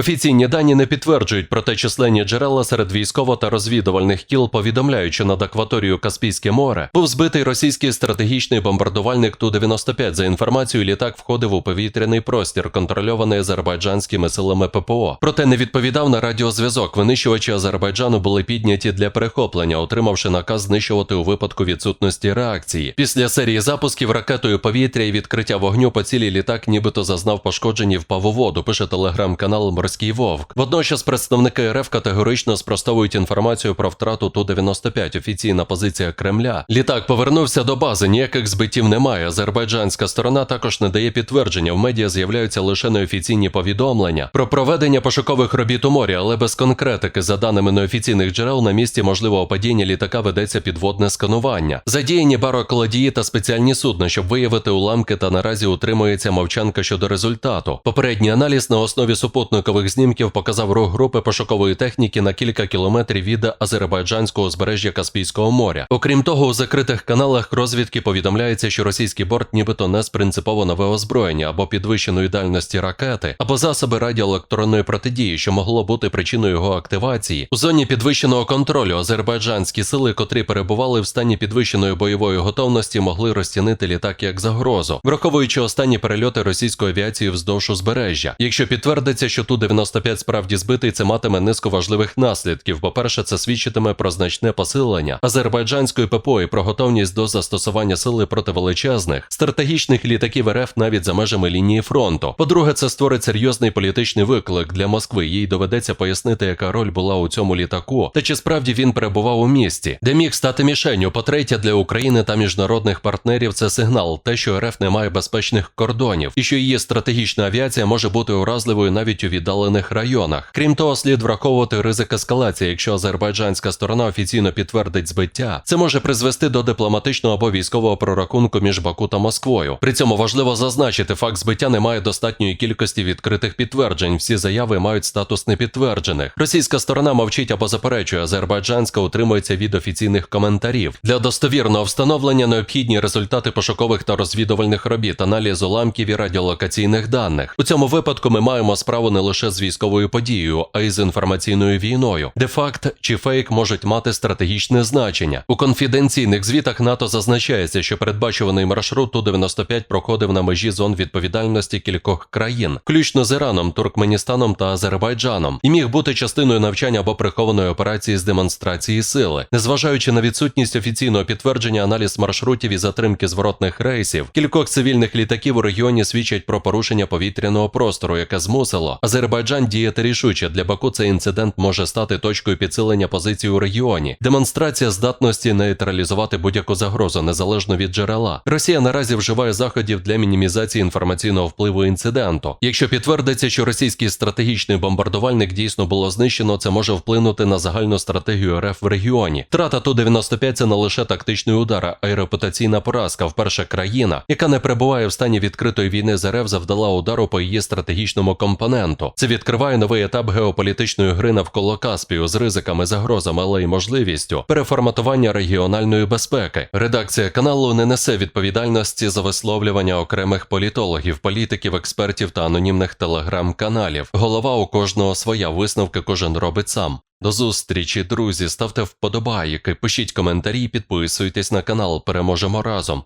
Офіційні дані не підтверджують, проте численні джерела серед військово та розвідувальних кіл повідомляють, що над акваторією Каспійське море був збитий російський стратегічний бомбардувальник Ту-95. За інформацією, літак входив у повітряний простір, контрольований азербайджанськими силами ППО. Проте не відповідав на радіозв'язок. Винищувачі Азербайджану були підняті для перехоплення, отримавши наказ знищувати у випадку відсутності реакції. Після серії запусків ракетою повітря і відкриття вогню по цілій літак, нібито зазнав пошкоджень і впав у воду. Пише телеграм-канал Морський Вовк. Водночас представники РФ категорично спростовують інформацію про втрату Ту-95. Офіційна позиція Кремля. Літак повернувся до бази. Ніяких збиттів немає. Азербайджанська сторона також не дає підтвердження. В медіа з'являються лише неофіційні повідомлення про проведення пошукових робіт у морі, але без конкретики. За даними неофіційних джерел, на місці можливого падіння літака ведеться підводне сканування. Задіяні барокладії та спеціальні судна, щоб виявити уламки, та наразі утримується мовчанка щодо результату. Попередній аналіз на основі супутникових знімків показав рух групи пошукової техніки на кілька кілометрів від азербайджанського узбережжя Каспійського моря. Окрім того, у закритих каналах розвідки повідомляється, що російський борт нібито нес принципово нове озброєння або підвищеної дальності ракети, або засоби радіоелектронної протидії, що могло бути причиною його активації. У зоні підвищеного контролю азербайджанські сили, котрі перебували в стані підвищеної бойової готовності, могли розцінити літак як загрозу, враховуючи останні перельоти російської авіації вздовж узбережжя. Якщо підтвердиться, що ту 95 справді збитий, це матиме низку важливих наслідків. По-перше, це свідчитиме про значне посилення азербайджанської ППО і про готовність до застосування сили проти величезних стратегічних літаків РФ навіть за межами лінії фронту. По-друге, це створить серйозний політичний виклик для Москви. Їй доведеться пояснити, яка роль була у цьому літаку, та чи справді він перебував у місті, де міг стати мішенню. По-третє, для України та міжнародних партнерів це сигнал, те, що РФ не має безпечних кордонів, і що її стратегічна авіація може бути уразливою навіть у віддалених районах. Крім того, слід враховувати ризик ескалації. Якщо азербайджанська сторона офіційно підтвердить збиття, це може призвести до дипломатичного або військового прорахунку між Баку та Москвою. При цьому важливо зазначити, факт збиття не має достатньої кількості відкритих підтверджень. Всі заяви мають статус непідтверджених. Російська сторона мовчить або заперечує, азербайджанська утримується від офіційних коментарів. Для достовірного встановлення необхідні результати пошукових та розвідувальних робіт, аналіз уламків і радіолокаційних даних. У цьому випадку ми маємо справу не лише з військовою подією, а й з інформаційною війною, де факт чи фейк можуть мати стратегічне значення. У конфіденційних звітах НАТО зазначається, що передбачуваний маршрут Ту-95 проходив на межі зон відповідальності кількох країн, включно з Іраном, Туркменістаном та Азербайджаном, і міг бути частиною навчання або прихованої операції з демонстрації сили, незважаючи на відсутність офіційного підтвердження, аналіз маршрутів і затримки зворотних рейсів, кількох цивільних літаків у регіоні свідчать про порушення повітряного простору, яке змусило Азербайджан діяти рішуче. Для Баку цей інцидент може стати точкою підсилення позицій у регіоні. Демонстрація здатності нейтралізувати будь-яку загрозу незалежно від джерела. Росія наразі вживає заходів для мінімізації інформаційного впливу інциденту. Якщо підтвердиться, що російський стратегічний бомбардувальник дійсно було знищено, це може вплинути на загальну стратегію РФ в регіоні. Втрата Ту-95 – це не лише тактичний удар, а й репутаційна поразка. Вперше країна, яка не перебуває в стані відкритої війни з РФ, завдала удару по її стратегічному компоненту. Це відкриває новий етап геополітичної гри навколо Каспію з ризиками, загрозами, але й можливістю переформатування регіональної безпеки. Редакція каналу не несе відповідальності за висловлювання окремих політологів, політиків, експертів та анонімних телеграм-каналів. Голова у кожного своя висновки кожен робить сам. До зустрічі, друзі. Ставте вподобайки, пишіть коментарі, підписуйтесь на канал. Переможемо разом.